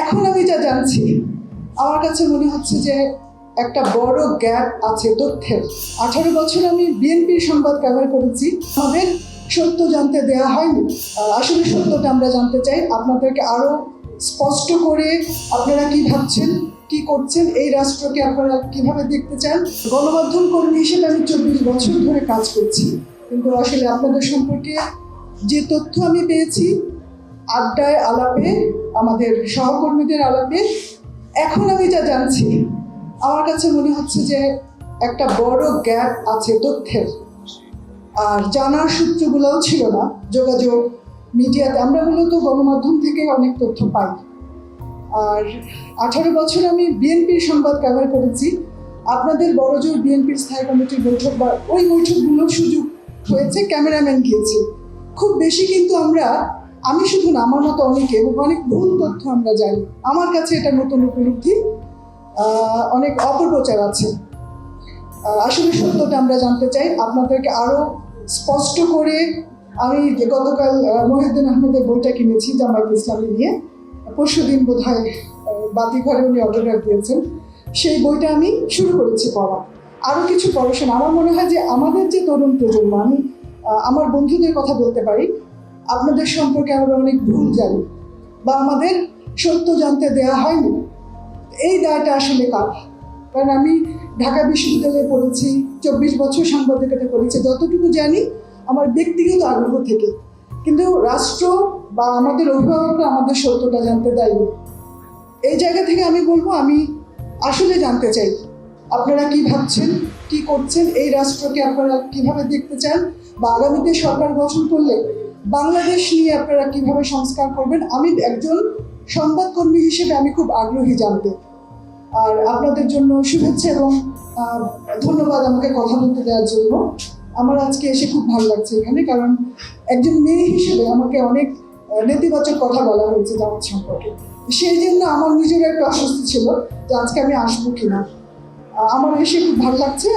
এখন আমি যা জানছি, আমার কাছে মনে হচ্ছে যে একটা বড় গ্যাপ আছে তথ্যের। আঠারো বছর আমি বিএনপির সংবাদ কভার করেছি। আমাদের সত্য জানতে দেওয়া হয়নি। আসলে সত্যটা আমরা জানতে চাই। আপনাদেরকে আরও স্পষ্ট করে আপনারা কি ভাবছেন, কি করছেন, এই রাষ্ট্রকে আপনারা কীভাবে দেখতে চান? গণমাধ্যম কর্মী হিসেবে আমি চব্বিশ বছর ধরে কাজ করছি। কিন্তু আসলে আপনাদের সম্পর্কে যে তথ্য আমি পেয়েছি আড্ডায় আলাপে, আমাদের সহকর্মীদের আলাপে। এখন আমি যা জানছি, আমার কাছে মনে হচ্ছে যে একটা বড় গ্যাপ আছে তথ্যের। আর জানার সূত্রগুলোও ছিল না, যোগাযোগ, মিডিয়াতে। আমরা মূলত গণমাধ্যম থেকে অনেক তথ্য পাই। আর আঠারো বছর আমি বিএনপির সংবাদ কভার করেছি। আপনাদের বড়জোর বিএনপির স্থায়ী কমিটির বৈঠক বা ওই বৈঠকগুলোর সুযোগ হয়েছে, ক্যামেরাম্যান গিয়েছে। খুব বেশি কিন্তু আমরা আমি শুধু না, আমার মতো অনেকে এবং অনেক ভুল তথ্য আমরা জানি। আমার কাছে এটা নতুন উপলব্ধি। অনেক অপপ্রচার আছে। আসলে সত্যটা আমরা জানতে চাই। আপনাদেরকে আরও স্পষ্ট করে আমি যে গতকাল মহিউদ্দিন আহমেদের বইটা কিনেছি, জামায়াত ইসলামী নিয়ে। পরশু দিন বোধ হয় বাতিঘরে উনি অটোগ্রাফ দিয়েছেন। সেই বইটা আমি শুরু করেছি পড়া। আরও কিছু পড়াশোনা। আমার মনে হয় যে আমাদের যে তরুণ প্রজন্ম, আমি আমার বন্ধুদের কথা বলতে পারি। আপনাদের সম্পর্কে আমরা অনেক ভুল জানি বা আমাদের সত্য জানতে দেয়া হয়নি। এই দায়টা আসলে কার? কারণ আমি ঢাকা বিশ্ববিদ্যালয়ে পড়েছি চব্বিশ বছর সাংবাদিকতা করেছি যতটুকু জানি আমার ব্যক্তিগত আগ্রহ থেকে। কিন্তু রাষ্ট্র বা আমাদের অভিভাবকরা আমাদের সত্যটা জানতে দেয়নি। এই জায়গা থেকে আমি বলব আমি আসলে জানতে চাই আপনারা কি ভাবছেন কি করছেন এই রাষ্ট্রকে আপনারা কীভাবে দেখতে চান বা আগামীতে সরকার গঠন করলে বাংলাদেশ নিয়ে আপনারা কীভাবে সংস্কার করবেন? আমি একজন সংবাদকর্মী হিসেবে আমি খুব আগ্রহী জানতে। আর আপনাদের জন্য শুভেচ্ছা এবং ধন্যবাদ আমাকে কথা বলতে দেওয়ার জন্য। আমার আজকে এসে খুব ভালো লাগছে এখানে, কারণ একজন মেয়ে হিসেবে আমাকে অনেক নেতিবাচক কথা বলা হয়েছে জামাত সম্পর্কে। সেই জন্য আমার নিজের একটা অস্বস্তি ছিল যে আজকে আমি আসব কিনা। আমার এসে খুব ভালো লাগছে।